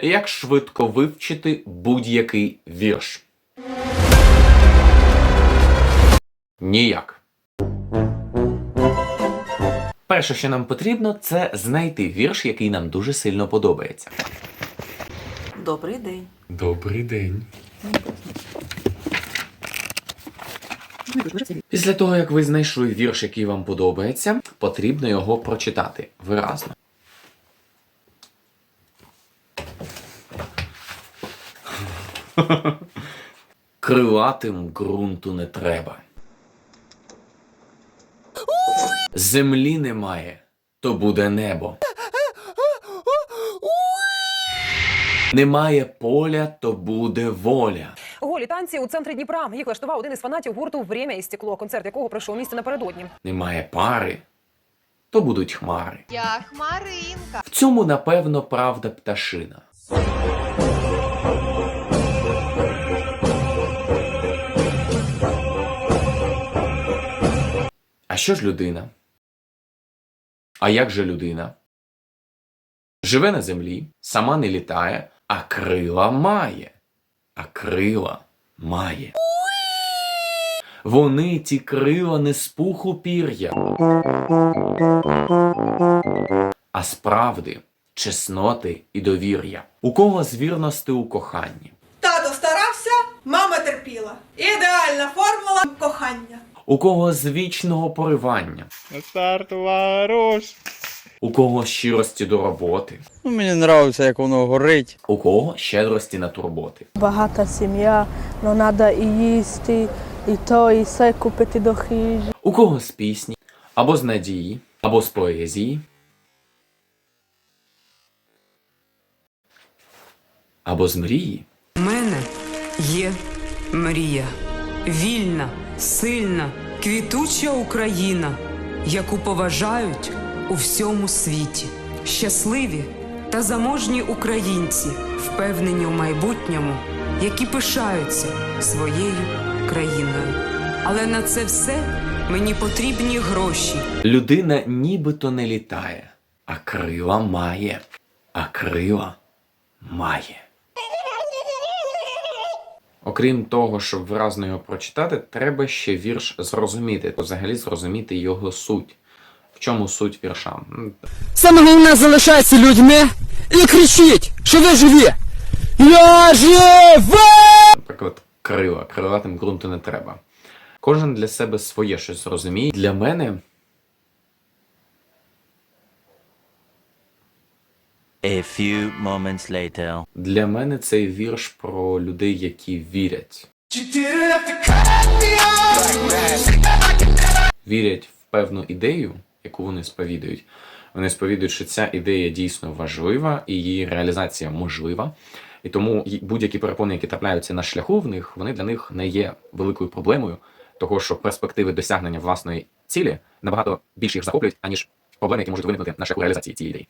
Як швидко вивчити будь-який вірш? Ніяк. Перше, що нам потрібно, це знайти вірш, який нам дуже сильно подобається. Добрий день. Добрий день. Після того, як ви знайшли вірш, який вам подобається, потрібно його прочитати виразно. Крилатим ґрунту не треба. Землі немає, то буде небо. Немає поля, то буде воля. Голі танці у центрі Дніпра. Їх влаштував один із фанатів гурту «Время і стекло», концерт якого пройшов у місті напередодні. Немає пари, то будуть хмари. Я хмаринка. В цьому, напевно, правда пташина. А що ж людина? А як же людина? Живе на землі, сама не літає, а крила має. А крила має. Вони ті крила не з пуху пір'я, а з правди, чесноти і довір'я. У кого з вірності у коханні, Тато старався, мама терпіла. Ідеальна формула кохання. У кого з вічного поривання, Старт хорош. у кого щирості до роботи, Ну, мені подобається, як воно горить. у кого щедрості на турботи, Багата сім'я, но треба і їсти, і то, і все купити до хижі. у кого з пісні, або з надії, або з поезії, або з мрії. У мене є мрія. Вільна, сильна, квітуча Україна, яку поважають у всьому світі. Щасливі та заможні українці, впевнені у майбутньому, які пишаються своєю країною. Але на це все мені потрібні гроші. Людина нібито не літає, а крила має, а крила має. Окрім того, щоб виразно його прочитати, треба ще вірш зрозуміти, взагалі зрозуміти його суть. В чому суть вірша? Саме головне залишайтеся людьми і кричіть, що ви живі. Я живий! Наприклад, крила. Крилатим ґрунту не треба. Кожен для себе своє щось розуміє. Для мене A few moments later. Для мене цей вірш про людей, які вірять. Вірять в певну ідею, яку вони сповідують. Вони сповідують, що ця ідея дійсно важлива і її реалізація можлива. І тому будь-які перепони, які трапляються на шляху в них, вони для них не є великою проблемою, того що перспективи досягнення власної цілі набагато більше їх захоплюють, аніж проблеми, які можуть виникнути на шляху реалізації цієї ідеї.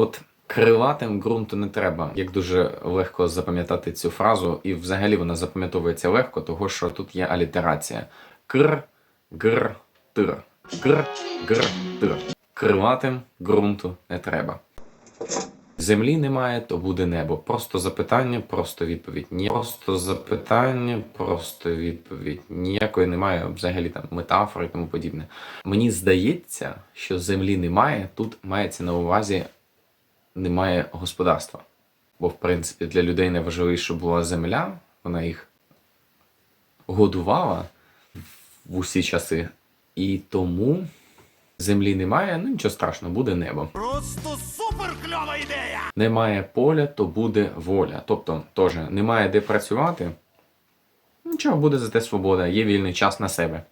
От крилатим ґрунту не треба. Як дуже легко запам'ятати цю фразу, і взагалі вона запам'ятовується легко, того що тут є алітерація. Кр, гр, тир. Кр, гр, тир. Крилатим ґрунту не треба. Землі немає, то буде небо. Просто запитання, просто відповідь. Ні. Просто запитання, просто відповідь. Ніякої немає взагалі там метафори і тому подібне. Мені здається, що землі немає. Тут мається на увазі немає господарства. Бо, в принципі, для людей найважливіше була земля, вона їх годувала в усі часи. І тому землі немає, ну нічого страшного, буде небо. Просто супер кльова ідея! Немає поля, то буде воля. Тобто, теж немає де працювати. Нічого, буде зате свобода, є вільний час на себе.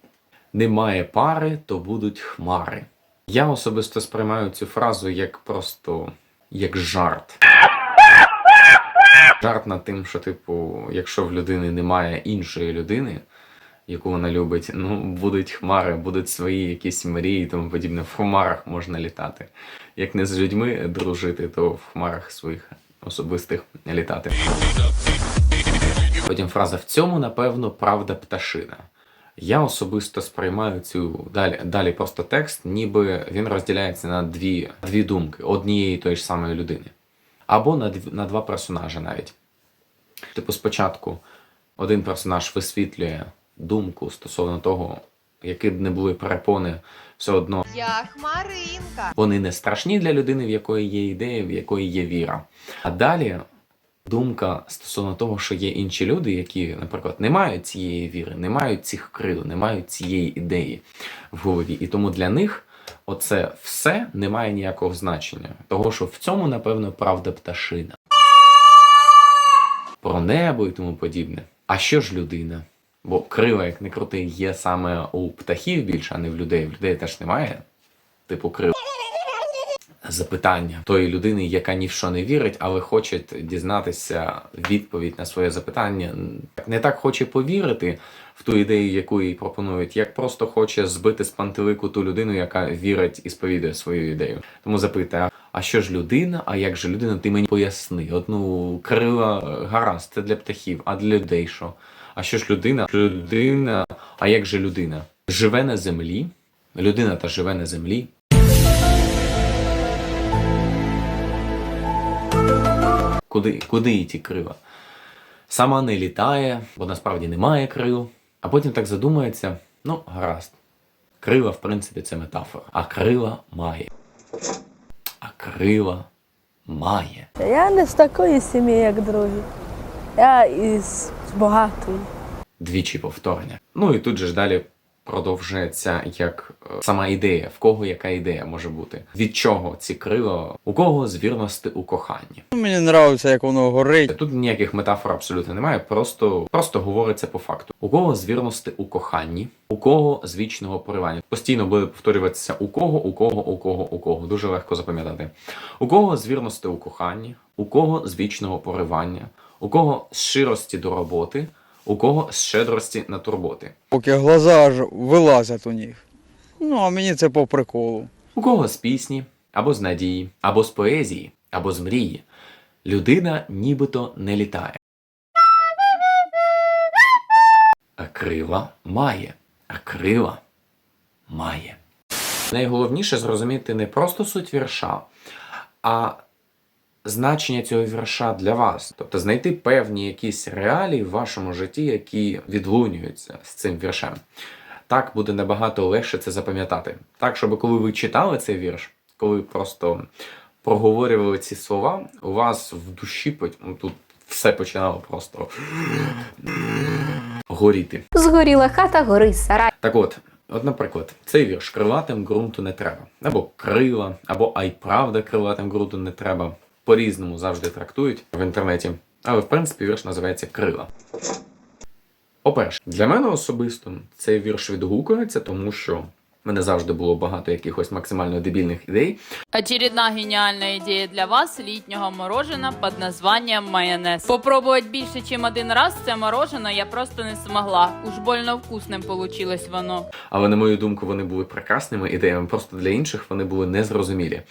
Немає пари, то будуть хмари. Я особисто сприймаю цю фразу як просто як жарт. Жарт над тим, що, типу, якщо в людини немає іншої людини, яку вона любить, ну, будуть хмари, будуть свої якісь мрії і тому подібне. В хмарах можна літати. Як не з людьми дружити, то в хмарах своїх особистих літати. Потім фраза в цьому, напевно, правда пташина. Я особисто сприймаю цю далі, далі просто текст, ніби він розділяється на дві, дві думки однієї тої ж самої людини. Або на, дв- на два персонажі навіть. Типу, спочатку один персонаж висвітлює думку стосовно того, які б не були перепони, все одно Я Хмаринка. вони не страшні для людини, в якої є ідея, в якої є віра. А далі думка стосовно того, що є інші люди, які, наприклад, не мають цієї віри, не мають цих крил, не мають цієї ідеї в голові. І тому для них оце все не має ніякого значення. Того, що в цьому, напевно, правда пташина. Про небо і тому подібне. А що ж людина? Бо крила, як не крути, є саме у птахів більше, а не в людей. В людей теж немає, типу крил. Запитання тої людини, яка ні в що не вірить, але хоче дізнатися відповідь на своє запитання. Не так хоче повірити в ту ідею, яку їй пропонують, як просто хоче збити з пантелику ту людину, яка вірить і сповідує свою ідею. Тому запитає: а що ж людина? А як же людина? Ти мені поясни. Одну крила гаразд, це для птахів, а для людей що? А що ж людина? Людина, а як же людина? Живе на землі. Людина та живе на землі. Куди, куди їй ті крила? Сама не літає, бо насправді немає крил. А потім так задумається: ну, гаразд. Крила, в принципі, це метафора. А крила має. А крила має. Я не з такої сім'ї, як другі. Я із багатої. Двічі повторення. Ну і тут же ж далі продовжується як е, сама ідея, в кого яка ідея може бути. Від чого ці крила, у кого з вірності у коханні. Мені подобається, як воно горить. Тут ніяких метафор абсолютно немає, просто, просто говориться по факту. У кого з вірності у коханні, у кого з вічного поривання. Постійно буде повторюватися у кого, у кого, у кого, у кого. Дуже легко запам'ятати. У кого з вірності у коханні, у кого з вічного поривання, у кого з ширості до роботи, у кого з щедрості на турботи. Поки глаза аж вилазять у них. Ну, а мені це по приколу. У кого з пісні, або з надії, або з поезії, або з мрії. Людина нібито не літає. А крила має. А крила має. Найголовніше зрозуміти не просто суть вірша, а значення цього вірша для вас. Тобто знайти певні якісь реалії в вашому житті, які відлунюються з цим віршем. Так буде набагато легше це запам'ятати. Так, щоб коли ви читали цей вірш, коли просто проговорювали ці слова, у вас в душі ну, тут все починало просто горіти. Згоріла хата, гори сарай. Так от, от, наприклад, цей вірш крилатим ґрунту не треба. Або крила, або ай правда крилатим ґрунту не треба. По-різному завжди трактують в інтернеті. Але в принципі вірш називається Крила. По-перше, для мене особисто цей вірш відгукується, тому що в мене завжди було багато якихось максимально дебільних ідей. Очередна гениальная идея для вас літнього морожена під названням майонез. Попробувати більше, ніж один раз це морожено я просто не змогла. Уж больно вкусним получилось воно. Але на мою думку, вони були прекрасними ідеями, просто для інших вони були незрозумілі.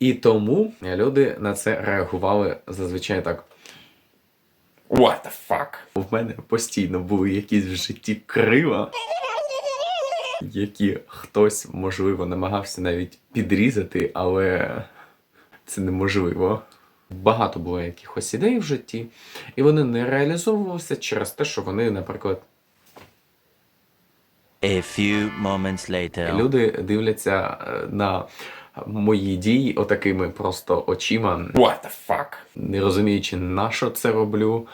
І тому люди на це реагували зазвичай так. What the fuck? У мене постійно були якісь в житті крила, які хтось, можливо, намагався навіть підрізати, але це неможливо. Багато було якихось ідей в житті, і вони не реалізовувалися через те, що вони, наприклад, A few moments later. Люди дивляться е, на мої дії отакими просто очима. What the fuck? Не розуміючи, на що це роблю,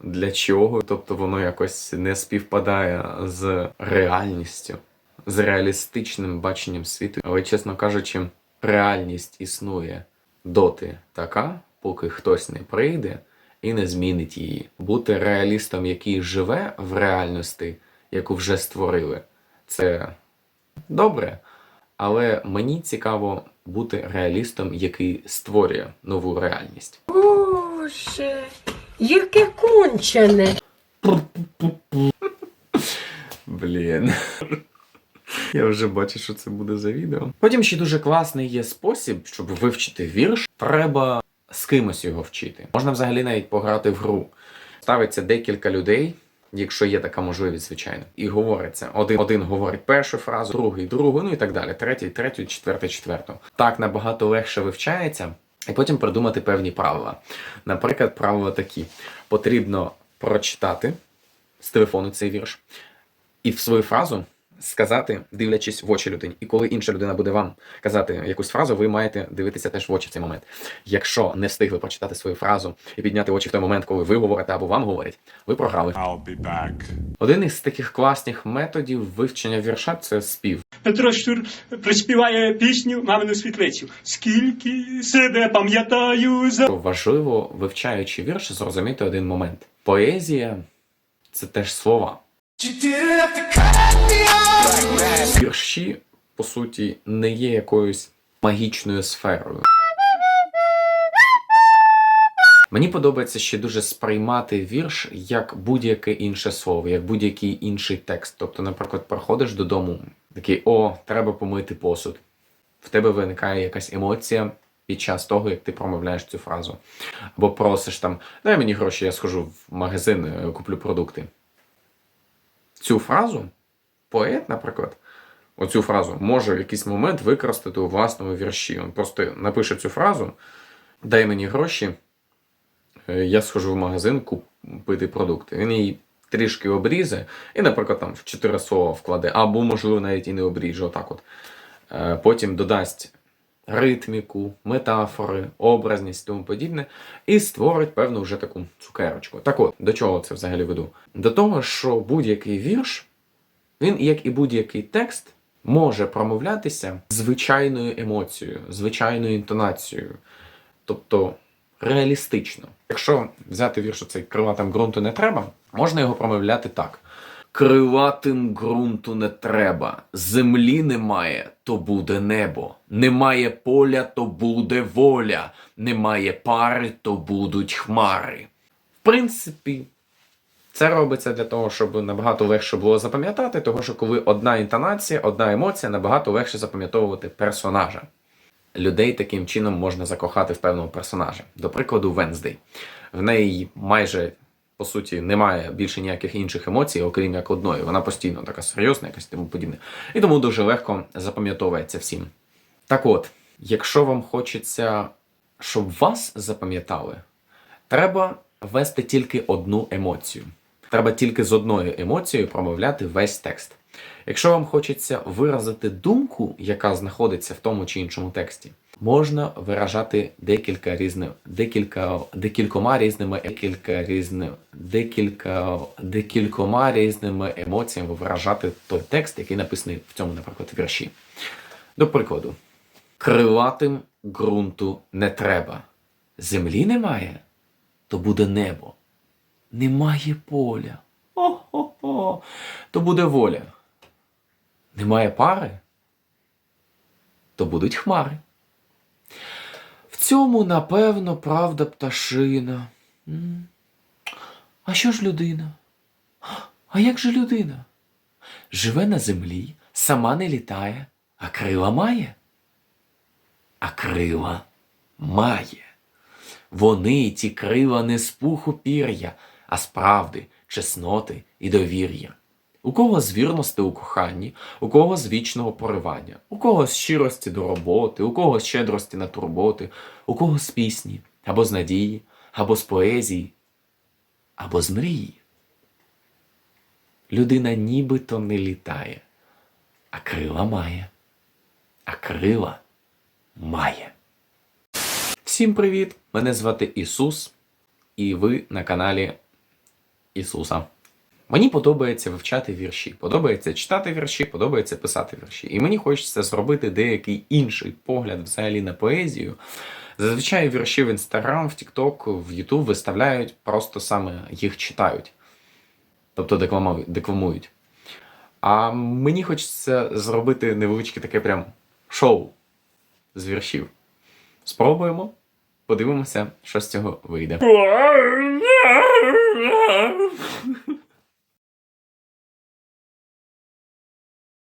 для чого. Тобто воно якось не співпадає з реальністю, з реалістичним баченням світу. Але, чесно кажучи, реальність існує доти така, поки хтось не прийде і не змінить її. Бути реалістом, який живе в реальності, яку вже створили, це добре. Але мені цікаво бути реалістом, який створює нову реальність. Боже, яке кончене. Блін. Я вже бачу, що це буде за відео. Потім ще дуже класний є спосіб, щоб вивчити вірш. Треба з кимось його вчити. Можна взагалі навіть пограти в гру. Ставиться декілька людей, Якщо є така можливість, звичайно, і говориться один, один говорить першу фразу, другий другу, ну і так далі, третій, третю, четвертий, четверту. Так набагато легше вивчається, і потім придумати певні правила. Наприклад, правила такі: потрібно прочитати з телефону цей вірш і в свою фразу сказати, дивлячись в очі людині. І коли інша людина буде вам казати якусь фразу, ви маєте дивитися теж в очі в цей момент. Якщо не встигли прочитати свою фразу і підняти очі в той момент, коли ви говорите або вам говорять, ви програли. I'll be back. Один із таких класних методів вивчення вірша це спів. Петро Щур приспіває пісню Мамину світлицю. Скільки себе пам'ятаю за Важливо, вивчаючи вірш, зрозуміти один момент. Поезія це теж слова. Вірші, по суті, не є якоюсь магічною сферою. Мені подобається ще дуже сприймати вірш як будь-яке інше слово, як будь-який інший текст. Тобто, наприклад, приходиш додому, такий о, треба помити посуд. В тебе виникає якась емоція під час того, як ти промовляєш цю фразу. Або просиш там, дай мені гроші, я схожу в магазин, е, куплю продукти. Цю фразу поет, наприклад, оцю фразу може в якийсь момент використати у власному вірші. Він просто напише цю фразу, дай мені гроші, е, я схожу в магазин купити продукти. Він її трішки обрізе і, наприклад, там в чотири слова вкладе, або, можливо, навіть і не обріже, отак от. Е, Потім додасть ритміку, метафори, образність тому подібне, і створить певну вже таку цукерочку. Так от, до чого це взагалі веду? До того, що будь-який вірш, він, як і будь-який текст, може промовлятися звичайною емоцією, звичайною інтонацією. Тобто реалістично. Якщо взяти вірш цей крилатим ґрунту не треба, можна його промовляти так. Крилатим ґрунту не треба, землі немає, то буде небо. Немає поля, то буде воля. Немає пари, то будуть хмари. В принципі, це робиться для того, щоб набагато легше було запам'ятати, тому що коли одна інтонація, одна емоція, набагато легше запам'ятовувати персонажа. Людей таким чином можна закохати в певного персонажа. До прикладу, Венздей. В неї майже по суті немає більше ніяких інших емоцій, окрім як одної. Вона постійно така серйозна, якась тому подібне. І тому дуже легко запам'ятовується всім. Так от, якщо вам хочеться, щоб вас запам'ятали, треба вести тільки одну емоцію. Треба тільки з одною емоцією промовляти весь текст. Якщо вам хочеться виразити думку, яка знаходиться в тому чи іншому тексті, можна виражати декілька різних, декілька, декількома різними, декілька різними, декілька, декількома різними емоціями виражати той текст, який написаний в цьому, наприклад, вірші. До прикладу, крилатим ґрунту не треба. Землі немає, то буде небо. Немає поля. О-хо-хо, то буде воля. Немає пари, то будуть хмари. Цьому, напевно, правда пташина. А що ж людина? А як же людина? Живе на землі, сама не літає, а крила має. А крила має. Вони, ті крила, не з пуху пір'я, а з правди, чесноти і довір'я. У кого з вірності у коханні, у кого з вічного поривання, у кого з щирості до роботи, у кого з щедрості на турботи, у кого з пісні, або з надії, або з поезії, або з мрії. Людина нібито не літає, а крила має, а крила має. Всім привіт! Мене звати Ісус, і ви на каналі Ісуса. Мені подобається вивчати вірші, подобається читати вірші, подобається писати вірші. І мені хочеться зробити деякий інший погляд взагалі на поезію. Зазвичай вірші в Інстаграм, в Тікток, в Ютуб виставляють, просто саме їх читають, тобто декламують. А мені хочеться зробити невеличке таке прям шоу з віршів. Спробуємо, подивимося, що з цього вийде.